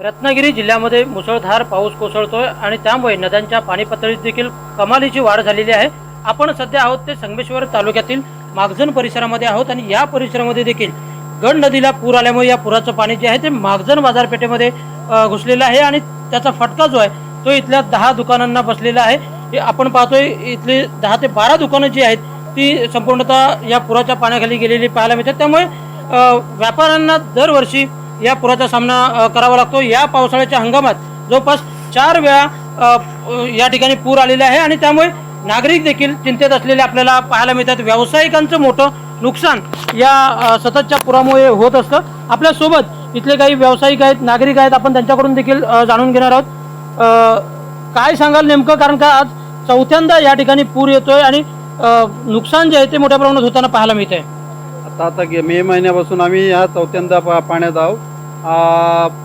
रत्नागिरी जिल्ह्यामध्ये मुसळधार पाऊस कोसळतोय आणि त्यामुळे नद्यांच्या पाणी पातळीत देखील कमालीची वाढ झालेली आहे. आपण सध्या आहोत ते संगमेश्वर तालुक्यातील मागजण परिसरामध्ये आहोत आणि या परिसरामध्ये देखील गण नदीला पूर आल्यामुळे या पुराचं पाणी जे आहे ते मागजण बाजारपेठेमध्ये घुसलेलं आहे आणि त्याचा फटका जो आहे तो इथल्या दहा दुकानांना बसलेला आहे. आपण पाहतोय इथले दहा ते बारा दुकानं जी आहेत ती संपूर्णतः या पुराच्या पाण्याखाली गेलेली पाहायला मिळतात. त्यामुळे व्यापाऱ्यांना दरवर्षी या पुराचा सामना करावा लागतो. या पावसाळ्याच्या हंगामात जवळपास चार वेळा या ठिकाणी पूर आलेले आहे आणि त्यामुळे नागरिक देखील चिंतेत असलेले आपल्याला पाहायला मिळतात. व्यावसायिकांचं मोठं नुकसान या सततच्या पुरामुळे होत असतं. आपल्यासोबत इथले काही व्यावसायिक आहेत नागरिक आहेत आपण त्यांच्याकडून देखील जाणून घेणार आहोत. काय सांगाल नेमकं? कारण का आज चौथ्यांदा या ठिकाणी पूर येतोय आणि नुकसान जे आहे ते मोठ्या प्रमाणात होताना पाहायला मिळत आहे आता आता मे महिन्यापासून आम्ही या चौथ्यांदा पा पाण्यात आहोत.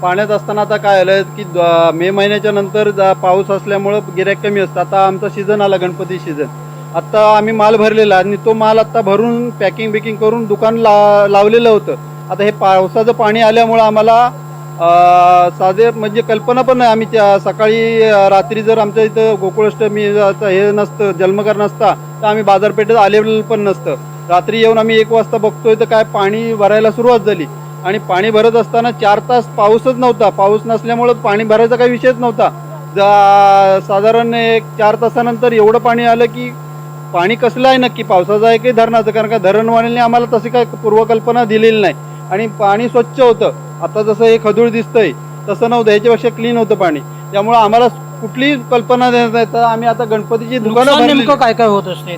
पाण्यात असताना आता काय आलं की द- मे महिन्याच्या नंतर जा- पाऊस असल्यामुळं गिऱ्हाईक कमी असतं. आता आमचा सीझन आला गणपती सीझन आत्ता आम्ही माल भरलेला आणि तो माल आत्ता भरून पॅकिंग बिकिंग करून दुकान ला लावलेलं होतं. आता हे पावसाचं पाणी आल्यामुळं आम्हाला साधे म्हणजे कल्पना पण नाही. आम्ही त्या सकाळी रात्री जर आमच्या इथं गोकुळाष्टमी हे नसतं जन्मकर नसता तर आम्ही बाजारपेठेत आलेलं पण नसतं. रात्री येऊन आम्ही एक वाजता बघतोय तर काय पाणी भरायला सुरुवात झाली. आणि पाणी भरत असताना चार तास पाऊसच नव्हता. पाऊस नसल्यामुळं पाणी भरायचा काही विषयच नव्हता. जा साधारण एक चार तासानंतर एवढं पाणी आलं की पाणी कसलं आहे नक्की? पावसाचं आहे की धरणाचं? कारण का धरणवाणीने आम्हाला तशी काय पूर्वकल्पना दिलेली नाही. आणि पाणी स्वच्छ होतं. आता जसं हे खदूळ दिसतंय तसं नव्हतं. ह्याच्यापेक्षा क्लीन होतं पाणी. त्यामुळं आम्हाला कुठलीही कल्पना देत नाही. तर आम्ही आता गणपतीची दुकानं नेमकं काय काय होत असते?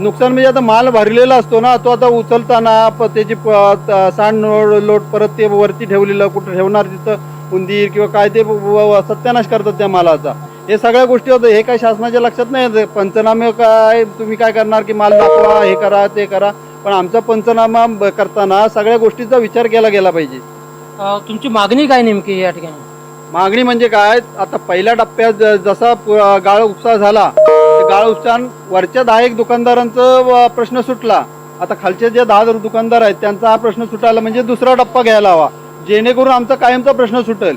नुकसान म्हणजे आता माल भरलेला असतो ना तो आता उचलताना प- त्याची प- सांड लोट परत ते वरती ठेवलेलं कुठं ठेवणार तिथं उंदीर किंवा काय ते सत्यानाश करतात त्या मालाचा. हे सगळ्या गोष्टी होतं. हे काय शासनाच्या लक्षात नाही येत. पंचनामे काय तुम्ही काय करणार की माल दाखवा हे करा ते करा. पण आमचा पंचनामा करताना सगळ्या गोष्टीचा विचार केला गेला पाहिजे. तुमची मागणी काय नेमकी या ठिकाणी? मागणी म्हणजे काय आता पहिल्या टप्प्यात जसा गाळ उपसा झाला ते वरच्या दहा एक दुकानदारांचं प्रश्न सुटला. आता खालचे जे दहा दुकानदार आहेत त्यांचा हा प्रश्न सुटायला म्हणजे दुसरा टप्पा घ्यायला हवा. जेणेकरून आमचा कायमचा प्रश्न सुटेल.